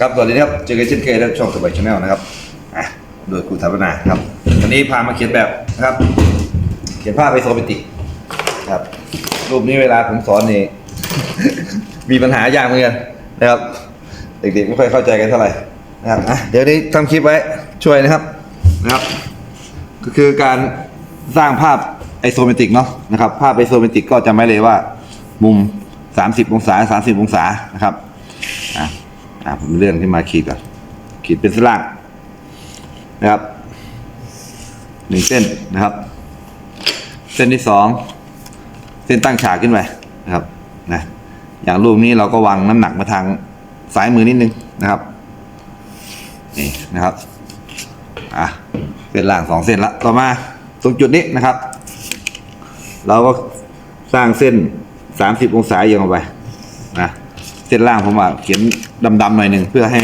ครับสวัสดีครับเจอกันเช่นเคยช่องสบายชาแนลนะครับอะโดยครูธรรมนาครับวันนี้พามาเขียนแบบนะครับ เขียนภาพไอโซเมติกครับ รูปนี้เวลาผมสอนนี่ มีปัญหายากเหมือนกันนะครับ เด็กๆไม่ค่อยเข้าใจกันเท่าไหร่นะครับอะเดี๋ยวนี้ทำคลิปไว้ช่วยนะครับนะครับ ก็คือการสร้างภาพไอโซเมติกเนาะนะครับ ภาพไอโซเมติกก็จะไม่เลยว่า มุม 30 องศา 30 องศานะครับอะ อะผมเลื่อนขึ้นมาขีดก่อนขีดเป็นเส้นล่างนะครับหนึ่งเส้นนะครับ เส้นที่สองเส้นตั้งฉากขึ้นไปนะครับนะอย่างรูปนี้เราก็วางน้ำหนักมาทางซ้ายมือนิดนึงนะครับนี่นะครับอะเส้นล่างสองเส้นละต่อมาตรงจุดนี้นะครับ เราก็สร้างเส้นสามสิบองศาเอียงออกไปนะ ส้นล่างผมว่าเขียนดำๆหน่อยหนึ่งเพื่อให้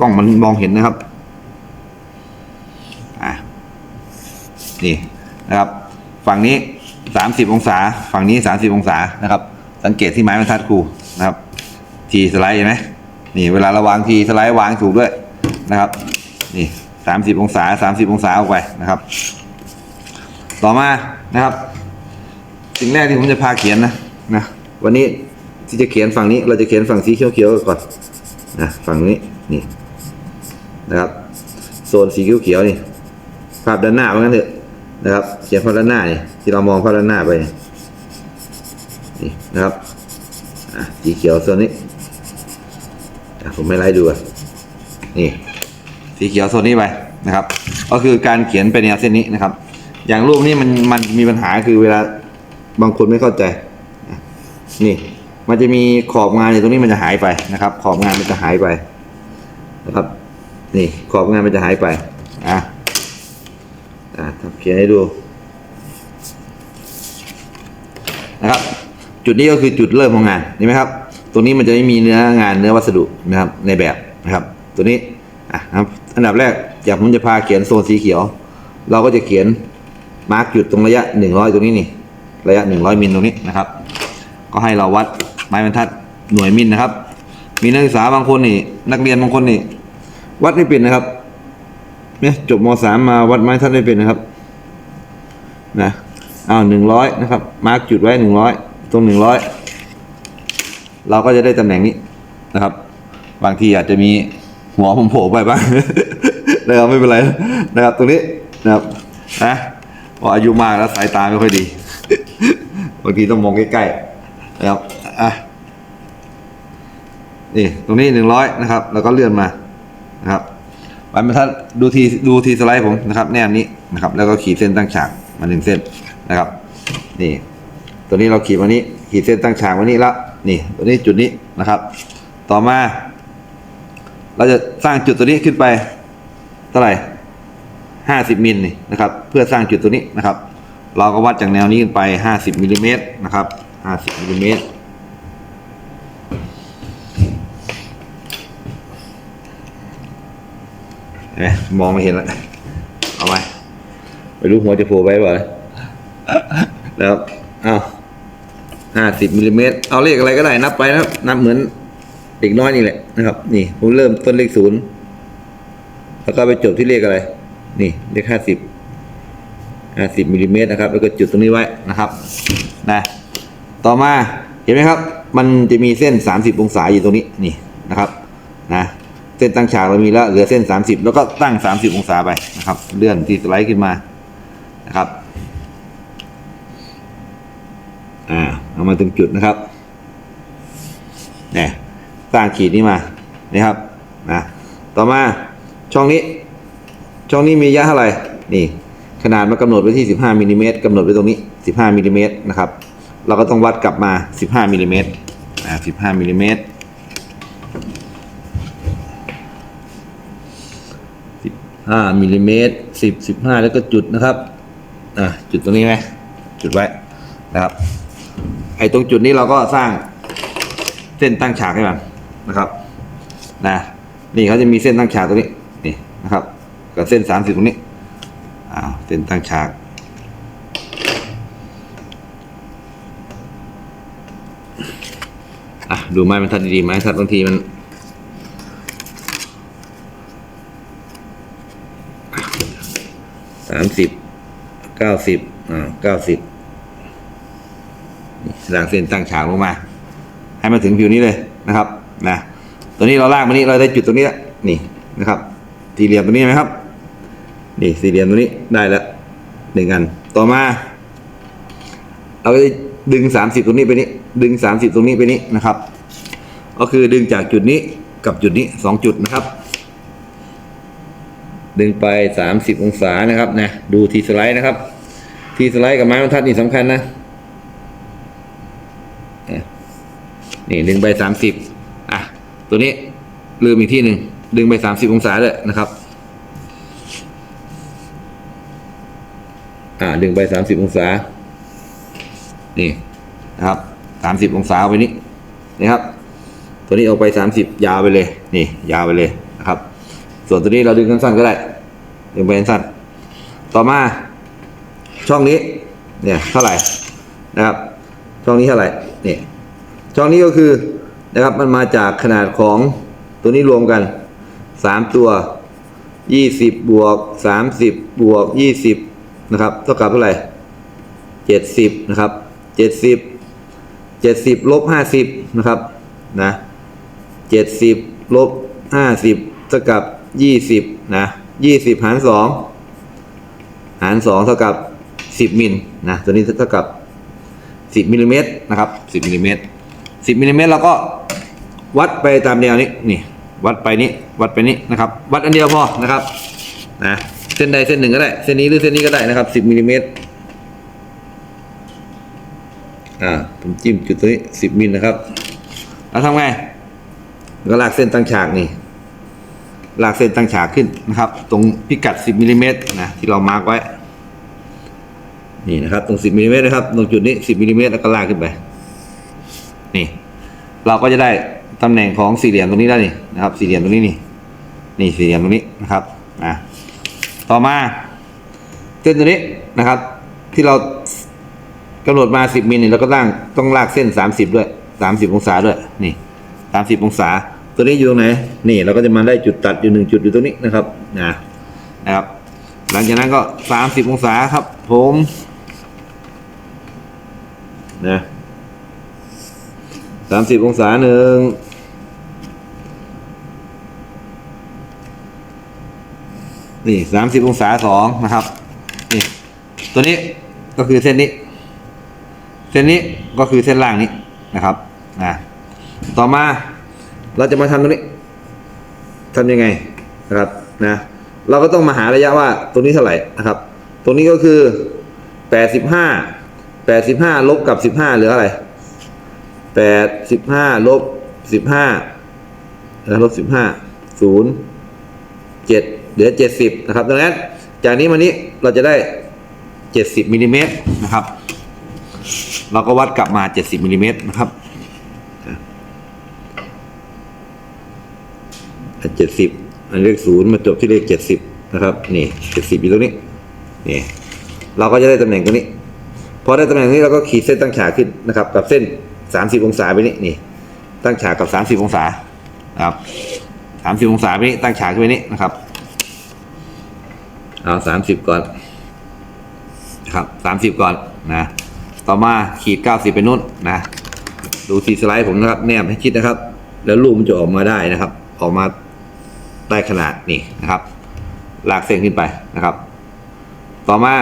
กล้องมันมองเห็นนะครับอะนี่นะครับ ฝั่งนี้สามสิบองศา ฝั่งนี้สามสิบองศานะครับ สังเกตที่ไม้บรรทัดครูนะครับ ทีสไลด์เห็นไหมนี่เวลาเราวางทีสไลด์วางถูกด้วยนะครับนี่สามสิบองศาสามสิบองศาออกไปนะครับ ต่อมานะครับ สิ่งแรกที่ผมจะพาเขียนนะนะวันนี้ ที่จะเขียนฝั่งนี้ เราจะเขียนฝั่งสีเขียวๆก่อนนะฝั่งนี้นี่นะครับโซนสีเขียวๆนี่ภาพด้านหน้าว่างั้นเถอะนะครับ เขียนภาพด้านหน้านี่ที่เรามองภาพด้านหน้าไปนี่นะครับสีเขียวโซนนี้ผมไม่ไล่ดูอะนี่สีเขียวโซนนี้ไปนะครับ ก็คือการเขียนไปแนวเส้นนี้นะครับ อย่างรูปนี้มันมันมีปัญหาคือเวลาบางคนไม่เข้าใจ นี่ มันจะมีขอบงานอยู่ตรงนี้มันจะหายไปนะครับ ขอบงานมันจะหายไปนะครับ นี่ขอบงานมันจะหายไปอะอะทำเขียนให้ดูนะครับ จุดนี้ก็คือจุดเริ่มของงานเห็นไหมครับ ตรงนี้มันจะไม่มีเนื้องานเนื้อวัสดุนะครับในแบบนะครับ ตัวนี้อะครับอันดับแรกอยากผมจะพาเขียนโซนสีเขียว เราก็จะเขียนมาร์กจุดตรงระยะหนึ่งร้อยตรงนี้นี่ ระยะหนึ่งร้อยมิลตรงนี้นะครับ ก็ให้เราวัด ไม้บรรทัดหน่วยมิลนะครับ มีนักศึกษาบางคนนี่ นักเรียนบางคนนี่ วัดไม่เป็นนะครับเนี่ยจบมสามมาวัดไม้บรรทัดไม่เป็นนะครับนะอ้าวหนึ่งร้อยนะครับ มาร์กจุดไว้หนึ่งร้อยตรงหนึ่งร้อยเราก็จะได้ตำแหน่งนี้นะครับ บางทีอาจจะมีหัวผมโผล่ไปบ้างนะครับไม่เป็นไรนะครับ ตรงนี้นะครับนะพออายุมากแล้วสายตาไม่ค่อยดีบางทีต้องมองใกล้ๆนะครับ อะนี่ตรงนี้หนึ่งร้อยนะครับ แล้วก็เลื่อนมานะครับวันบรรทัดดูทีดูทีสไลด์ผมนะครับ แนบนี้นะครับ แล้วก็ขีดเส้นตั้งฉากมาหนึ่งเส้นนะครับ นี่ ตัวนี้เราขีดวันนี้ ขีดเส้นตั้งฉากวันนี้ละนี่ตัวนี้จุดนี้นะครับ ต่อมา เราจะสร้างจุดตัวนี้ขึ้นไป เท่าไหร่ห้าสิบมิลนี่นะครับ เพื่อสร้างจุดตัวนี้นะครับ เราก็วัดจากแนวนี้ขึ้นไปห้าสิบมิลลิเมตรนะครับห้าสิบมิลลิเมตร เนไหมมองไม่เห็นแล้วเอาไว้ไม่รู้หัวจะโผล่ไปเปล่าแล้วเอาวห้าสิบมิลลิเมตรเอาเลขอะไรก็ได้นับไปนะครับนับเหมือนเด็กน้อยนี่แหละนะครับ นี่ผมเริ่มต้นเลขศูนย์แล้วก็ไปจบที่เลขอะไร นี่เลขห้าสิบห้าสิบมิลลิเมตรนะครับแล้วก็จุดตรงนี้ไว้นะครับนะต่อมาเห็นไหมครับ มันจะมีเส้น30องศาอยู่ตรงนี้นี่นะครับ นะ เส้นตั้งฉากเรามีแล้วเหลือเส้น 30 แล้วก็ตั้ง 30 องศาไปนะครับ เลื่อนที่สไลด์ขึ้นมานะครับอ่าเอามาตรงจุดนะครับเนี่ยสร้างขีดนี้มานะครับนะต่อมาช่องนี้ ช่องนี้มีระยะเท่าไหร่นี่ ขนาดมากำหนดไว้ที่ 15มิลลิเมตรกำหนดไว้ตรงนี้ 15มิลลิเมตรนะครับ เราก็ต้องวัดกลับมา 15มิลลิเมตรอ่า15มิลลิเมตร 5มิลลิเมตร10 15 แล้วก็จุดนะครับอ่าจุดตรงนี้ไหมจุดไว้นะครับ ไอ้ตรงจุดนี้เราก็สร้างเส้นตั้งฉากให้มันนะครับนะนี่เขาจะมีเส้นตั้งฉากตรงนี้นี่นะครับกับเส้น30ตรงนี้อ้าเส้นตั้งฉาก อะดูไม้บรรทัดดีๆไม้ทัดบางทีมัน สามสิบเก้าสิบอ่าเก้าสิบลากเส้นตั้งฉากลงมา ให้มาถึงผิวนี้เลยนะครับนะตัวนี้เราลากมานี้เราได้จุดตรงนี้แล้วนี่นะครับ สี่เหลี่ยมตรงนี้ไหมครับ นี่สี่เหลี่ยมตรงนี้ได้แล้วหนึ่งอันต่อมา เราก็จะดึงสามสิบตรงนี้ไปนี้ ดึงสามสิบตรงนี้ไปนี้นะครับ ก็คือดึงจากจุดนี้กับจุดนี้สองจุดนะครับ ดึงไปสามสิบองศานะครับนะดูทีสไลด์นะครับ ทีสไลด์กับไม้บรรทัดนี่สำคัญนะอะนี่ดึงไปสามสิบอะตัวนี้ลืมอีกที่หนึ่งดึงไปสามสิบองศาเลยนะครับอ่าดึงไปสามสิบองศา นี่นะครับสามสิบองศาไปนี้นี่ครับ ตัวนี้ออกไปสามสิบยาวไปเลย นี่ ยาวไปเลย ส่วนตัวนี้เราดึงสั้นๆก็ได้ดึงไปสั้นต่อมา ช่องนี้ เนี่ยเท่าไหร่นะครับ ช่องนี้เท่าไหร่เนี่ยช่องนี้ก็คือนะครับมันมาจากขนาดของตัวนี้รวมกันสามตัวยี่สิบบวกสามสิบบวกยี่สิบนะครับเท่ากับเท่าไหร่เจ็ดสิบนะครับเจ็ดสิบเจ็ดสิบลบห้าสิบนะครับนะเจ็ดสิบลบห้าสิบเท่ากับ ยี่สิบนะยี่สิบหารสองหารสองเท่ากับสิบมิลนะตัวนี้เท่ากับสิบมิลลิเมตรนะครับสิบมิลลิเมตรสิบมิลลิเมตรเราก็วัดไปตามแนวนี้นี่วัดไปนี้วัดไปนี้นะครับ วัดอันเดียวพอนะครับนะเส้นใดเส้นหนึ่งก็ได้เส้นนี้หรือเส้นนี้ก็ได้นะครับสิบมิลลิเมตรอ่าผมจิ้มจุดตัวนี้สิบมิลนะครับแล้วทำไงก็ลากเส้นตั้งฉากนี่ ลากเส้นตั้งฉากขึ้นนะครับ ตรงพิกัดสิบมิลลิเมตรนะที่เรามาร์กไว้ นี่นะครับ ตรงสิบมิลลิเมตรนะครับ ตรงจุดนี้สิบมิลลิเมตรแล้วก็ลากขึ้นไป นี่ เราก็จะได้ตำแหน่งของสี่เหลี่ยมตรงนี้ได้นี่นะครับ สี่เหลี่ยมตรงนี้นี่ นี่สี่เหลี่ยมตรงนี้นะครับอะต่อมาเส้นตัวนี้นะครับ ที่เรากำหนดมาสิบมิลนี่เราก็ตั้งต้องลากเส้นสามสิบด้วยสามสิบองศาด้วย นี่สามสิบองศา ตัวนี้อยู่ตรงไหน นี่เราก็จะมาได้จุดตัดอยู่หนึ่งจุดอยู่ตรงนี้นะครับนะนะครับ หลังจากนั้นก็สามสิบองศาครับ ผมนะสามสิบองศาหนึ่งนี่สามสิบองศาสองนะครับนี่ตัวนี้ก็คือเส้นนี้ เส้นนี้ก็คือเส้นล่างนี้นะครับนะต่อมา เราจะมาทำตรงนี้ทำยังไงนะครับนะเราก็ต้องมาหาระยะว่าตรงนี้เท่าไหร่นะครับ ตรงนี้ก็คือแปดสิบห้าแปดสิบห้าลบกับสิบห้าเหลืออะไรแปดสิบห้าลบสิบห้าลบสิบห้าศูนย์เจ็ดเหลือเจ็ดสิบนะครับดังนั้นจากนี้มานี้เราจะได้เจ็ดสิบมิลลิเมตรนะครับ เราก็วัดกลับมา 70มิลลิเมตรนะครับ เจ็ดสิบอันเลขศูนย์มาจบที่เลขเจ็ดสิบนะครับนี่เจ็ดสิบอยู่ตรงนี้นี่เราก็จะได้ตำแหน่งตรงนี้พอได้ตำแหน่งนี้เราก็ขีดเส้นตั้งฉากขึ้นนะครับ กับเส้นสามสิบองศาไปนี้นี่ ตั้งฉากกับสามสิบองศาครับสามสิบองศาไปนี้ตั้งฉากขึ้นไปนี้นะครับเอาสามสิบก่อนนะครับสามสิบก่อนนะต่อมาขีด90ไปนู่นนะดูทีสไลด์ผมนะครับแนบให้ชิดนะครับ แล้วรูปมันจะออกมาได้นะครับ ออกมา ได้ขนาดนี่นะครับ ลากเส้นขึ้นไปนะครับ ต่อมา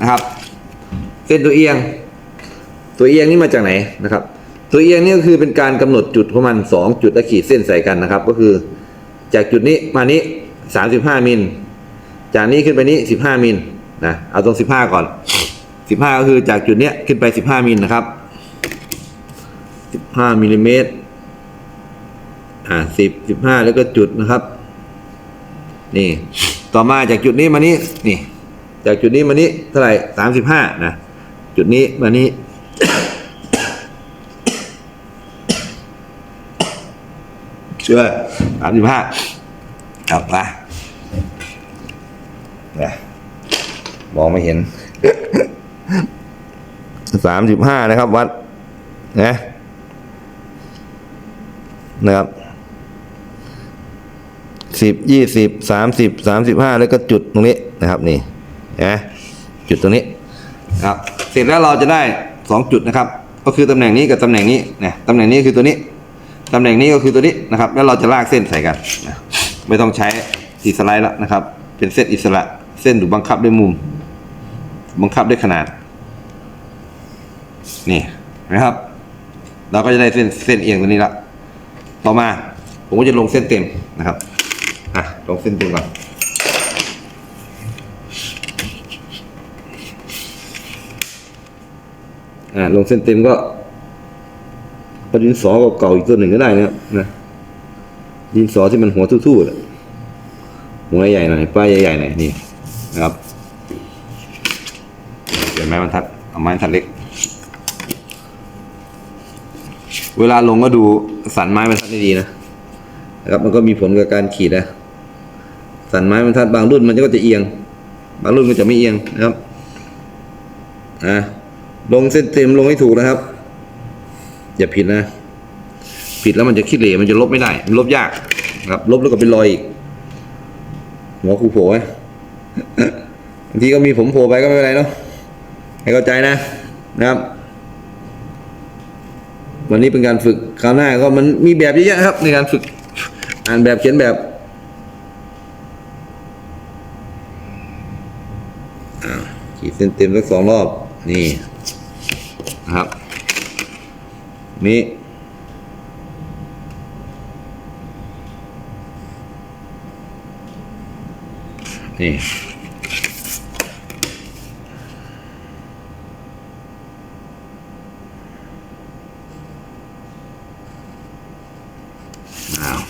นะครับ เส้นตัวเอียง ตัวเอียงนี่มาจากไหนนะครับ ตัวเอียงนี่ก็คือเป็นการกำหนดจุดของมันสองจุดและขีดเส้นใส่กันนะครับ ก็คือจากจุดนี้มานี้ 35มิลจากนี้ขึ้นไปนี้15มิลนะเอาตรง 15 ก่อนสิบห้าก็คือจากจุดเนี้ยขึ้นไปสิบห้ามิลนะครับสิบห้ามิลลิเมตรอ่าสิบสิบห้าแล้วก็จุดนะครับ นี่ ต่อมาจากจุดนี้มานี้นี่ จากจุดนี้มานี้เท่าไหร่สามสิบห้านะ จุดนี้มานี้เชื่อสามสิบห้าครับมานี่ยมองไม่เห็นสามสิบห้านะครับ วัดนะนะครับ สิบยี่สิบสามสิบสามสิบห้าแล้วก็จุดตรงนี้นะครับนี่นไหมจุดตรงนี้ครับเสร็จแล้วเราจะได้สองจุดนะครับ ก็คือตำแหน่งนี้กับตำแหน่งนี้นะตำแหน่งนี้คือตัวนี้ตำแหน่งนี้ก็คือตัวนี้นะครับ แล้วเราจะลากเส้นใส่กันนะไม่ต้องใช้สีสไลด์แล้วนะครับ เป็นเส้นอิสระเส้นถูกบังคับด้วยมุม บังคับด้วยขนาด นี่นะครับ เราก็จะได้เส้นเส้นเอียงตัวนี้ละต่อมาผมก็จะลงเส้นเต็มนะครับ อะลงเส้นเต็มก่อนอ่าลงเส้นเต็มก็ประดินสอเก่าๆอีกตัวหนึ่งก็ได้นะครับนะดินสอที่มันหัวทู่ๆอะหัวใหญ่หน่อยป้ายใหญ่ๆหน่อยนี่นะครับเปลี่ยนไม้บรรทัดเอาไม้บรรทัดเล็ก เวลาลงก็ดูสันไม้บรรทัดให้ดีนะนะครับมันก็มีผลกับการขีดนะ สันไม้บรรทัดบางรุ่นมันก็จะเอียง บางรุ่นก็จะไม่เอียงนะครับอะลงเส้นเต็มลงให้ถูกนะครับ อย่าผิดนะ ผิดแล้วมันจะขี้เหร่มันจะลบไม่ได้มันลบยากครับ ลบแล้วก็เป็นรอยอีกหัวครูโผล่ไว้บางทีก็มีผมโผล่ไปก็ไม่เป็นไรเนาะให้เข้าใจนะนะครับ วันนี้เป็นการฝึกคราวหน้าก็มันมีแบบเยอะแยะครับ ในการฝึกอ่านแบบเขียนแบบอ่า ขีดเส้นเต็มสักสองรอบ นี่นะครับ นี่นี่อ้าว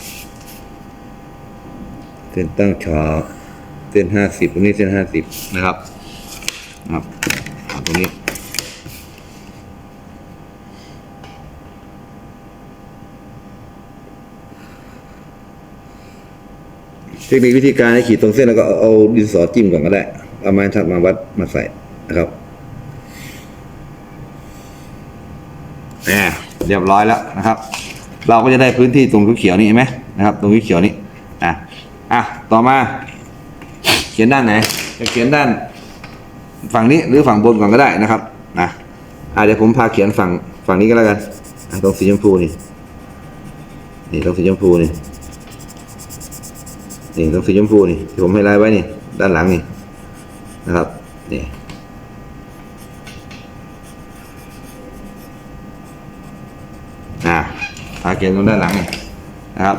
เส้นตั้งฉากเส้นห้าสิบตรงนี้เส้นห้าสิบนะครับ ครับเอาตรงนี้เทคนิควิธีการให้ขีดตรงเส้นแล้วก็เอาดินสอจิ้มก่อนก็ได้ เอาไม้ทัดมาวัดมาใส่นะครับแหมเรียบร้อยแล้วนะครับ เราก็จะได้พื้นที่ตรงเขียวนี่เห็นไหมนะครับ ตรงเขียวนี่อะอะต่อมา เขียนด้านไหนจะเขียนด้าน ฝั่งนี้หรือฝั่งบนก่อนก็ได้นะครับนะอะเดี๋ยวผมพาเขียนฝั่งฝั่งนี้ก็แล้วกันตรงสีชมพูนี่นี่ตรงสีชมพูนี่นี่ตรงสีชมพูนี่ที่ผมให้ไลน์ไว้นี่ด้านหลังนี่นะครับนี่อ่าทาเขียนตรงด้านหลังนี่นะครับ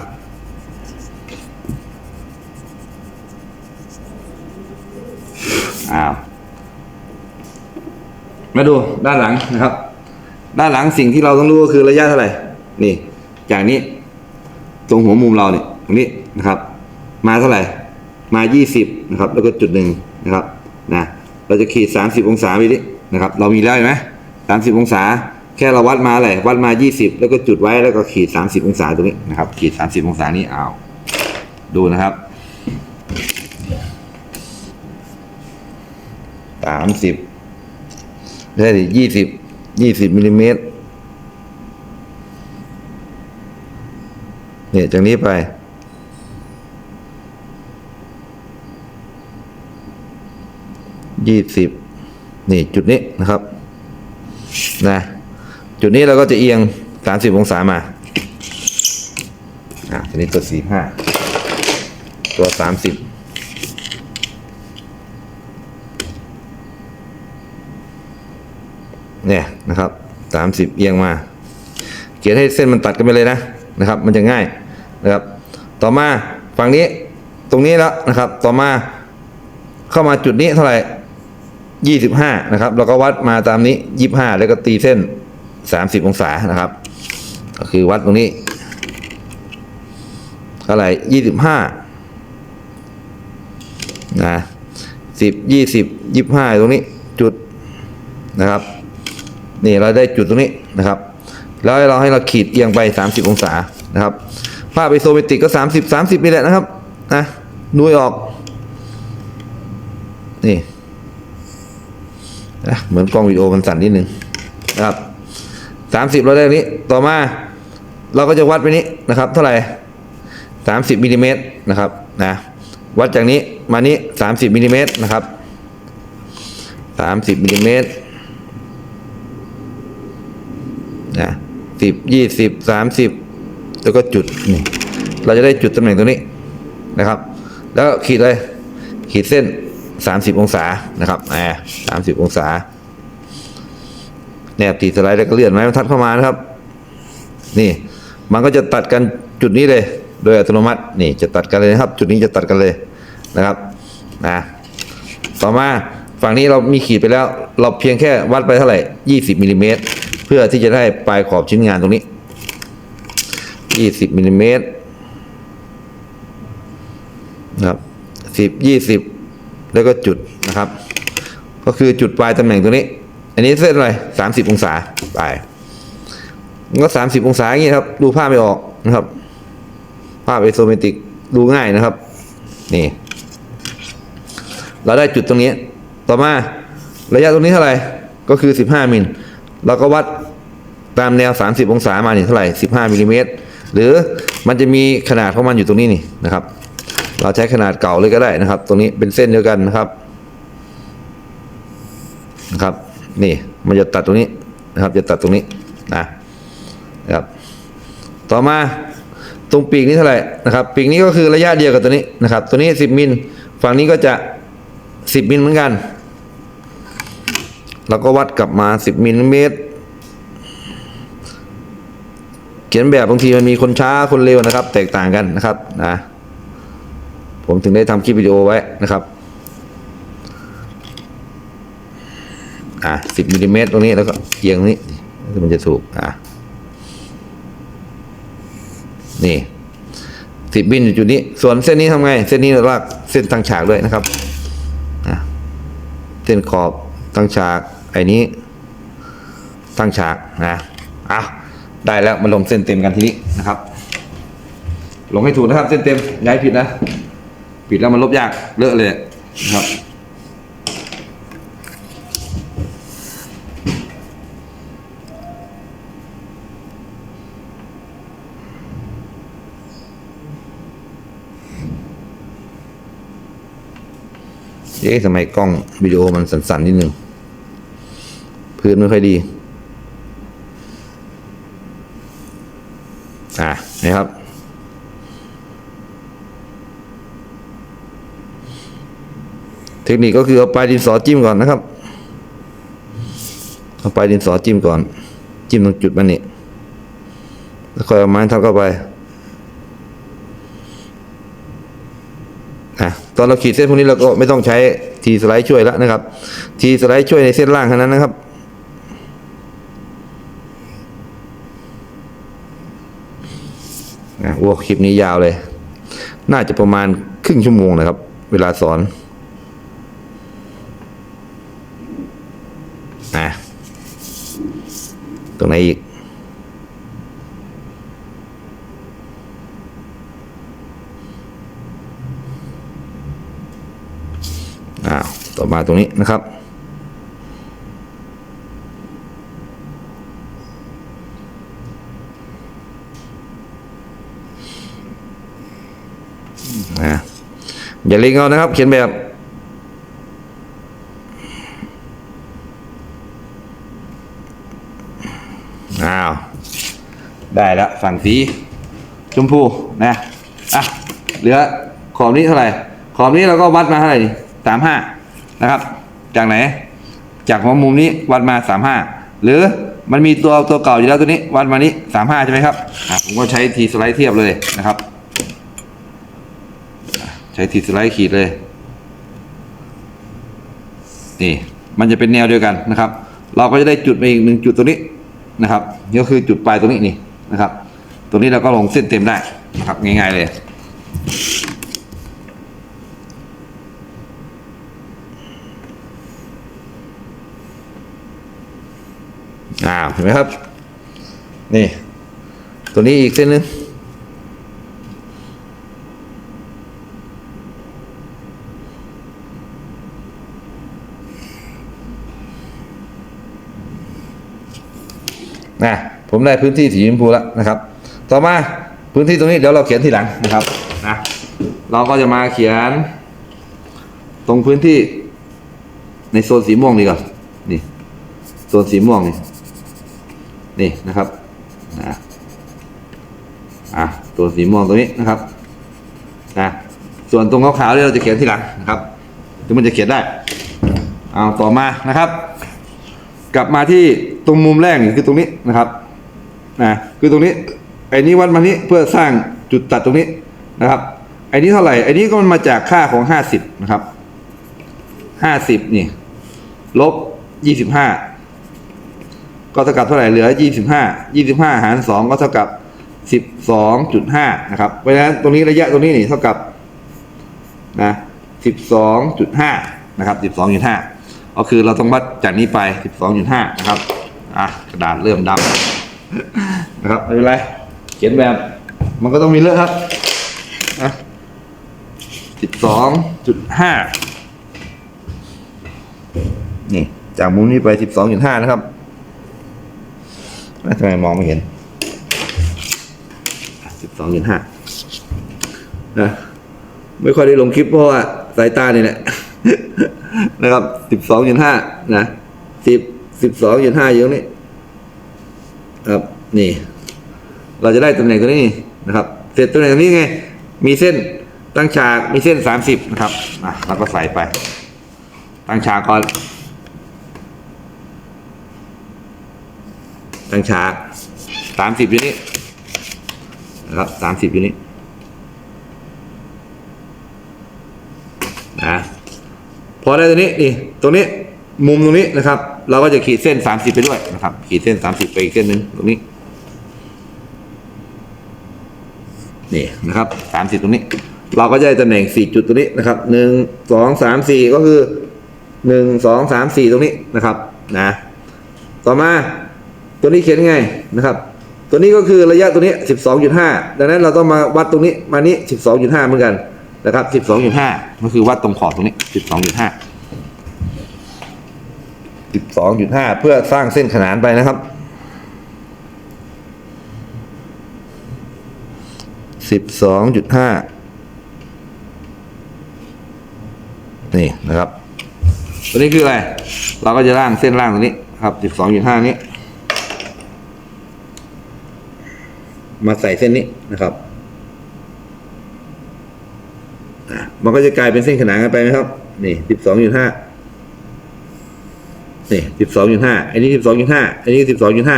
อ้าว มาดูด้านหลังนะครับ ด้านหลังสิ่งที่เราต้องรู้ก็คือระยะเท่าไหร่นี่จากนี้ ตรงหัวมุมเราเนี่ยตรงนี้นะครับ มาเท่าไหร่มา 20 นะครับ แล้วก็จุดหนึ่งนะครับนะเราจะขีด 30 องศาไปดินะครับ เรามีแล้วเห็นไหม30องศา แค่เราวัดมาอะไรวัดมา 20 แล้วก็จุดไว้แล้วก็ขีด 30 องศาตรงนี้นะครับ ขีด 30 องศานี้เอาดูนะครับ30 ได้ดิ20 20มิลลิเมตรเนี่ยจากนี้ไป ยี่สิบนี่จุดนี้นะครับ นะ จุดนี้เราก็จะเอียงสามสิบองศามา อะทีนี้ตัวสี่ห้า ตัวสามสิบ เนี่ยนะครับสามสิบเอียงมา เขียนให้เส้นมันตัดกันไปเลยนะนะครับ มันจะง่ายนะครับ ต่อมาฝั่งนี้ตรงนี้แล้วนะครับ ต่อมาเข้ามาจุดนี้เท่าไหร่ยี่สิบห้านะครับเราก็วัดมาตามนี้ยี่ห้าแล้วก็ตีเส้นสามสิบองศานะครับ ก็คือวัดตรงนี้เท่าไหร่ยี่สิบห้านะสิบยี่สิบยี่ห้าตรงนี้จุดนะครับ นี่เราได้จุดตรงนี้นะครับ แล้วเราให้เราขีดเอียงไป 30 องศานะครับภาพไอโซเมตริกก็ 30 30นี่แหละนะครับนะนุยออก นี่นะเหมือนกล้องวิดีโอมันสั่นนิดนึงนะครับ 30 เราได้ตรงนี้ต่อมา เราก็จะวัดไปนี้นะครับ เท่าไหร่30มิลลิเมตรนะครับนะวัดจากนี้มานี้ 30มิลลิเมตรนะครับสามสิบมิลลิเมตรนะ สิบยี่สิบสามสิบแล้วก็จุดนี่เราจะได้จุดตำแหน่งตรงนี้นะครับ แล้วขีดเลยขีดเส้นสามสิบองศานะครับอ่สามสิบองศาแนบตีสไลด์แล้วก็เลื่อนไม้บรรทัดเข้ามานะครับ นี่ มันก็จะตัดกันจุดนี้เลย โดยอัตโนมัตินี่จะตัดกันเลยนะครับ จุดนี้จะตัดกันเลยนะครับนะต่อมาฝั่งนี้เรามีขีดไปแล้ว เราเพียงแค่วัดไปเท่าไหร่ 20มิลลิเมตร เพื่อที่จะได้ปลายขอบชิ้นงานตรงนี้ 20มิลลิเมตรนะครับ10 20 แล้วก็จุดนะครับ ก็คือจุดปลายตำแหน่งตรงนี้ อันนี้เส้นอะไร30 องศาปลายมันก็30 องศาอย่างนี้ครับ ดูภาพไม่ออกนะครับ ภาพไอโซเมตริกดูง่ายนะครับ นี่ เราได้จุดตรงนี้ ต่อมาระยะตรงนี้เท่าไหร่ ก็คือ 15 มิล เราก็วัด ตามแนว 30 องศามานี่เท่าไหร่ 15มิลลิเมตรหรือมันจะมีขนาดของมันอยู่ตรงนี้นี่นะครับ เราใช้ขนาดเก่าเลยก็ได้นะครับ ตรงนี้เป็นเส้นเดียวกันนะครับนะครับ นี่มันจะตัดตรงนี้นะครับ จะตัดตรงนี้นะนะครับ ต่อมาตรงปีกนี้เท่าไหร่นะครับ ปีกนี้ก็คือระยะเดียวกับตัวนี้นะครับ ตัวนี้ 10มิลฝั่งนี้ก็จะ 10มิลเหมือนกันเราก็วัดกลับมา 10มิลลิเมตร เขียนแบบบางทีมันมีคนช้าคนเร็วนะครับ แตกต่างกันนะครับนะผมถึงได้ทำคลิปวิดีโอไว้นะครับอะ10มิลลิเมตรตรงนี้แล้วก็เอียงตรงนี้มันจะถูกอะนี่สิบมิลอยู่จุดนี้ ส่วนเส้นนี้ทำไง เส้นนี้เราลากเส้นตั้งฉากด้วยนะครับเส้นขอบตั้งฉากไอ้นี้ ตั้งฉากนะอะ ได้แล้วมาลงเส้นเต็มกันทีนี้นะครับ ลงให้ถูกนะครับ เส้นเต็มย้ายผิดนะ ผิดแล้วมันลบยากเลอะเลยนะครับเอ๊ะทำไมกล้องวิดีโอมันสั่นๆนิดนึง พื้นไม่ค่อยดี อะนะครับ เทคนิคก็คือเอาปลายดินสอจิ้มก่อนนะครับ เอาปลายดินสอจิ้มก่อน จิ้มตรงจุดมันนี่แล้วค่อยเอาไม้ทับเข้าไปอะตอนเราขีดเส้นพวกนี้เราก็ไม่ต้องใช้ทีสไลด์ช่วยแล้วนะครับ ทีสไลด์ช่วยในเส้นล่างเท่านั้นนะครับ นะโอ้คลิปนี้ยาวเลย น่าจะประมาณครึ่งชั่วโมงนะครับ เวลาสอนนะตรงไหนอีกอ้าวต่อมาตรงนี้นะครับ อ่า อย่าลิงเอานะครับ เขียนแบบ อ้าว ได้แล้วฝั่งสีชมพูนะ อะ เหลือขอบนี้เท่าไหร่ ขอบนี้เราก็วัดมาเท่าไหร่สามห้านะครับ จากไหน จากหัวมุมนี้วัดมาสามห้าหรือมันมีตัวตัวเก่าอยู่แล้วตัวนี้วัดมานี้สามห้าใช่ไหมครับอะผมก็ใช้ทีสไลด์เทียบเลยนะครับ ใช้ทีสไลด์ขีดเลย นี่ มันจะเป็นแนวเดียวกันนะครับ เราก็จะได้จุดมาอีกหนึ่งจุดตรงนี้นะครับนี่ก็คือจุดปลายตรงนี้นี่นะครับ ตรงนี้เราก็ลงเส้นเต็มได้นะครับง่ายๆเลยอ้าวเห็นไหมครับ นี่ ตัวนี้อีกเส้นหนึง นะผมได้พื้นที่สีชมพูแล้วนะครับ ต่อมาพื้นที่ตรงนี้เดี๋ยวเราเขียนทีหลังนะครับนะเราก็จะมาเขียน ตรงพื้นที่ในโซนสีม่วงดีกว่านี่โซนสีม่วงนี่นี่นะครับนะอะตัวสีม่วงตัวนี้นะครับนะส่วนตรงขาวๆนี่เราจะเขียนทีหลังนะครับถึงมันจะเขียนได้เอาต่อมานะครับ กลับมาที่ ตรงมุมแรกนี่คือตรงนี้นะครับนะคือตรงนี้ไอ้นี้วัดมานี้เพื่อสร้างจุดตัดตรงนี้นะครับไอ้นี้เท่าไหร่ไอ้นี้ก็มันมาจากค่าของห้าสิบนะครับห้าสิบนี่ลบยี่สิบห้าก็เท่ากับเท่าไหร่เหลือยี่สิบห้ายี่สิบห้าหารสองก็เท่ากับสิบสองจุดห้านะครับเพราะฉะนั้นตรงนี้ระยะตรงนี้นี่เท่ากับนะสิบสองจุดห้านะครับสิบสองจุดห้าก็คือเราต้องวัดจากนี้ไปสิบสองจุดห้านะครับ อะกระดาษเริ่มดำนะครับไม่เป็นไรเขียนแบบ มันก็ต้องมีเลือกครับนะสิบสองจุดห้านี่ จากมุมนี้ไปสิบสองจุดห้านะครับทำไมมองไม่เห็นสิบสองจุดห้านะไม่ค่อยได้ลงคลิปเพราะว่าสายตาเนี่ยแหละนะครับสิบสองจุดห้านะสิบ สิบสองจุดห้าอยู่ตรงนี้ครับนี่ เราจะได้ตำแหน่งตัวนี้นะครับ เสร็จตำแหน่งตัวนี้ไง มีเส้นตั้งฉากมีเส้นสามสิบนะครับอะเราก็ใส่ไป ตั้งฉากก่อน ตั้งฉากสามสิบอยู่นี่นะครับสามสิบอยู่นี่นะพอได้ตัวนี้นี่ตรงนี้มุมตรงนี้นะครับ เราก็จะขีดเส้นสามสิบไปด้วยนะครับ ขีดเส้นสามสิบไปอีกเส้นหนึ่งตรงนี้นี่นะครับสามสิบตรงนี้ เราก็จะได้ตำแหน่งสี่จุดตรงนี้นะครับหนึ่งสองสามสี่ก็คือหนึ่งสองสามสี่ตรงนี้นะครับนะต่อมาตัวนี้เขียนไงนะครับ ตัวนี้ก็คือระยะตัวนี้ 12.5 ดังนั้นเราต้องมาวัดตรงนี้มานี้ 12.5 เหมือนกันนะครับ 12.5 ก็คือวัดตรงขอบตรงนี้ 12.5 12.5 เพื่อสร้างเส้นขนานไปนะครับ 12.5 นี่นะครับ ตัวนี้คืออะไร เราก็จะร่างเส้นล่างตรงนี้ครับ 12.5 นี้ มาใส่เส้นนี้นะครับมันก็จะกลายเป็นเส้นขนานกันไปนะครับ นี่ 12.5 นี่12.5อันนี้12.5อันนี้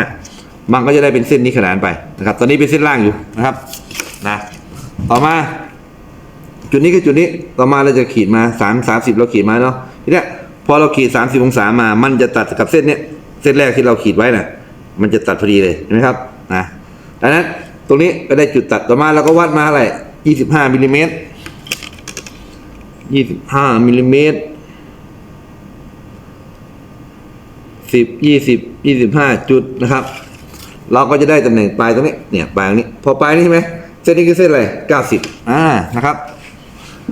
12.5มันก็จะได้เป็นเส้นนี้ขนานไปนะครับ ตอนนี้เป็นเส้นล่างอยู่นะครับนะต่อมา จุดนี้คือจุดนี้ต่อมาเราจะขีดมาสามสามสิบเราขีดมาเนาะทีเนี้ยพอเราขีดสามสิบองศามา มันจะตัดกับเส้นเนี้ยเส้นแรกที่เราขีดไว้น่ะ มันจะตัดพอดีเลยเห็นไหมครับนะดังนั้นตรงนี้ก็ได้จุดตัดต่อมาเราก็วัดมาอะไรยี่สิบห้ามิลลิเมตรยี่สิบห้ามิลลิเมตร สิบยี่สิบยี่สิบห้าจุดนะครับ เราก็จะได้ตำแหน่งปลายตรงนี้เนี่ยปลายตรงนี้ พอปลายนี้ใช่ไหมเส้นนี้คือเส้นอะไรเก้าสิบอ่านะครับ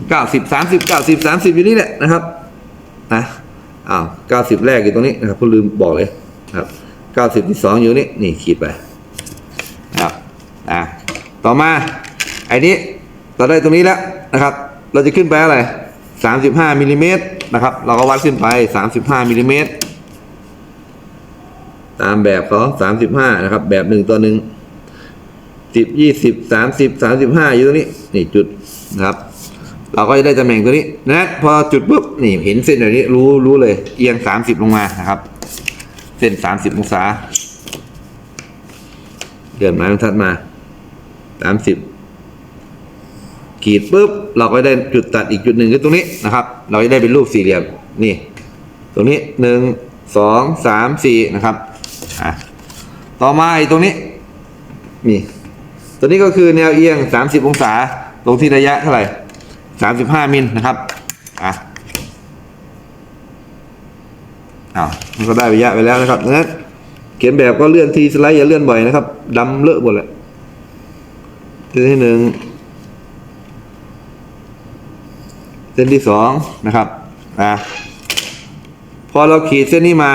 เก้าสิบสามสิบเก้าสิบสามสิบอยู่นี่แหละนะครับนะอ้าวเก้าสิบแรกอยู่ตรงนี้นะครับผมลืมบอกเลยนะครับเก้าสิบที่สองอยู่นี่นี่ขีดไปนะครับอ่าต่อมาไอ้นี้เราได้ตรงนี้แล้วนะครับ เราจะขึ้นไปอะไรสามสิบห้ามิลลิเมตรนะครับ เราก็วัดขึ้นไปสามสิบห้ามิลลิเมตร ตามแบบเขาสามสิบห้านะครับ แบบหนึ่งตัวหนึ่งสิบยี่สิบสามสิบสามสิบห้าอยู่ตรงนี้นี่จุดนะครับ เราก็จะได้ตำแหน่งตัวนี้นะพอจุดปุ๊บนี่เห็นเส้นแบบนี้รู้รู้เลย เอียงสามสิบลงมานะครับ เส้นสามสิบองศาเลื่อนไม้บรรทัดมาสามสิบขีดปุ๊บเราก็ได้จุดตัดอีกจุดหนึ่งคือตรงนี้นะครับ เราจะได้เป็นรูปสี่เหลี่ยมนี่ ตรงนี้หนึ่งสองสามสี่นะครับ อะต่อมาไอ้ตรงนี้นี่ตัวนี้ก็คือแนวเอียง 30 องศาตรงที่ระยะเท่าไหร่ 35 มิลนะครับอะอ้าวมันก็ได้ระยะไปแล้วนะครับดังนั้นเขียนแบบก็เลื่อนทีสไลด์อย่าเลื่อนบ่อยนะครับดำเลอะหมดเลยเส้นที่หนึ่งเส้นที่สองนะครับอะพอเราขีดเส้นนี้มา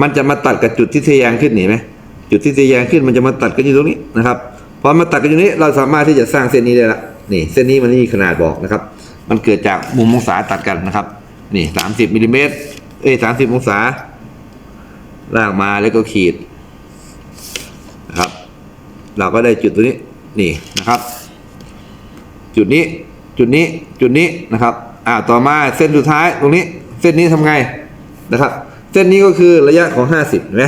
มันจะมาตัดกับจุดที่ทะแยงขึ้นเห็นไหมจุดที่ทะแยงขึ้นมันจะมาตัดกันอยู่ตรงนี้นะครับพอมาตัดกันอยู่นี้เราสามารถที่จะสร้างเส้นนี้ได้ละนี่เส้นนี้มันไม่มีขนาดบอกนะครับ มันเกิดจากมุมองศาตัดกันนะครับนี่สามสิบมิลลิเมตรเอ้สามสิบองศาลากมาแล้วก็ขีดนะครับ เราก็ได้จุดตรงนี้นี่นะครับ จุดนี้จุดนี้จุดนี้นะครับอ่าต่อมาเส้นสุดท้ายตรงนี้ เส้นนี้ทำไงนะครับ เส้นนี้ก็คือระยะของห้าสิบนไหม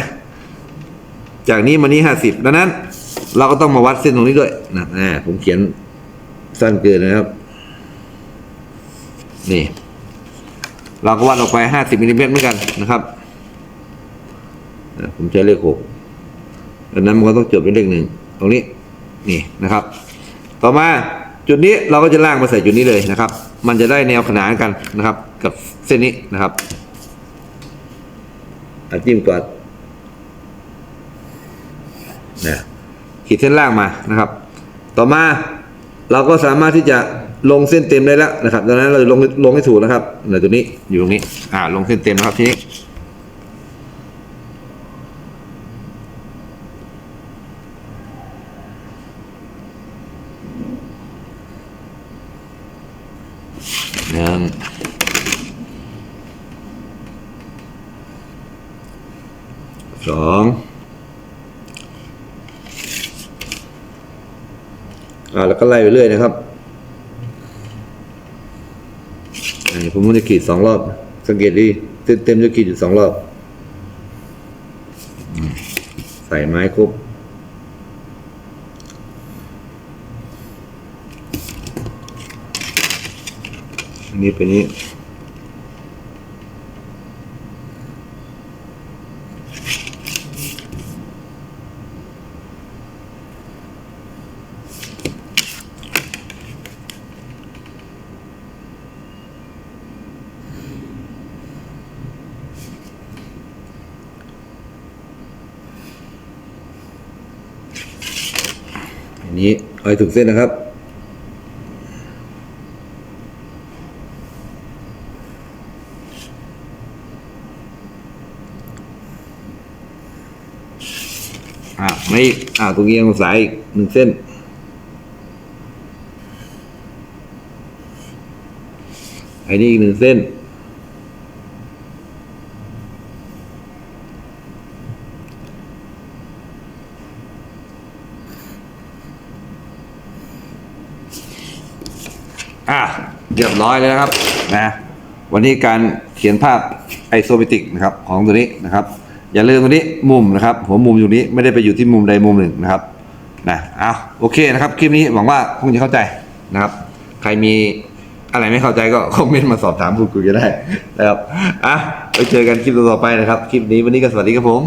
จากนี้มานี้ห้าสิบดังนั้น เราก็ต้องมาวัดเส้นตรงนี้ด้วยนะอ่าผมเขียนสั้นเกินนะครับ นี่ เราก็วัดออกไปห้าสิบมิลลิเมตรเหมือนกันนะครับผมใช้เลขหกดังนั้นมันก็ต้องจบเป็นเลขหนึ่งตรงนี้ นี่นะครับ ต่อมาจุดนี้เราก็จะล่างมาใส่จุดนี้เลยนะครับ มันจะได้แนวขนานกันนะครับ กับเส้นนี้นะครับ อาจิ้มก่อนนะขีดเส้นล่างมานะครับ ต่อมาเราก็สามารถที่จะลงเส้นเต็มได้แล้วนะครับดังนั้นเราลงลงให้ถูกนะครับในตัวนี้อยู่ตรงนี้อ่าลงเส้นเต็มนะครับทีนี้ องอ่าแล้วก็ไล่ไปเรื่อยนะครับนี่ผมมันจะขีดสองรอบ สังเกตดีเต็มเต็มๆจะขีดอยู่สองรอบ ใส่ไม้ครบนนี้เป็นนี้นี้เอา ให้ถูกเส้นนะครับ อ่าไม่อ่าตรงนี้ยังสายอีกหนึ่งเส้นไอ้นี่อีกหนึ่งเส้น อะ เรียบร้อยแล้วนะครับนะวันนี้การเขียนภาพไอโซเมติกนะครับของตัวนี้นะครับ อย่าลืมตัวนี้มุมนะครับหัวมุมอยู่นี้ไม่ได้ไปอยู่ที่มุมใดมุมหนึ่งนะครับนะเอาโอเคนะครับคลิปนี้หวังว่าคงจะเข้าใจนะครับ ใครมีอะไรไม่เข้าใจก็คอมเมนต์มาสอบถามพูดคุยกันได้นะครับอะไปเจอกันคลิปต่อไปนะครับ คลิปนี้วันนี้ก็สวัสดีครับผม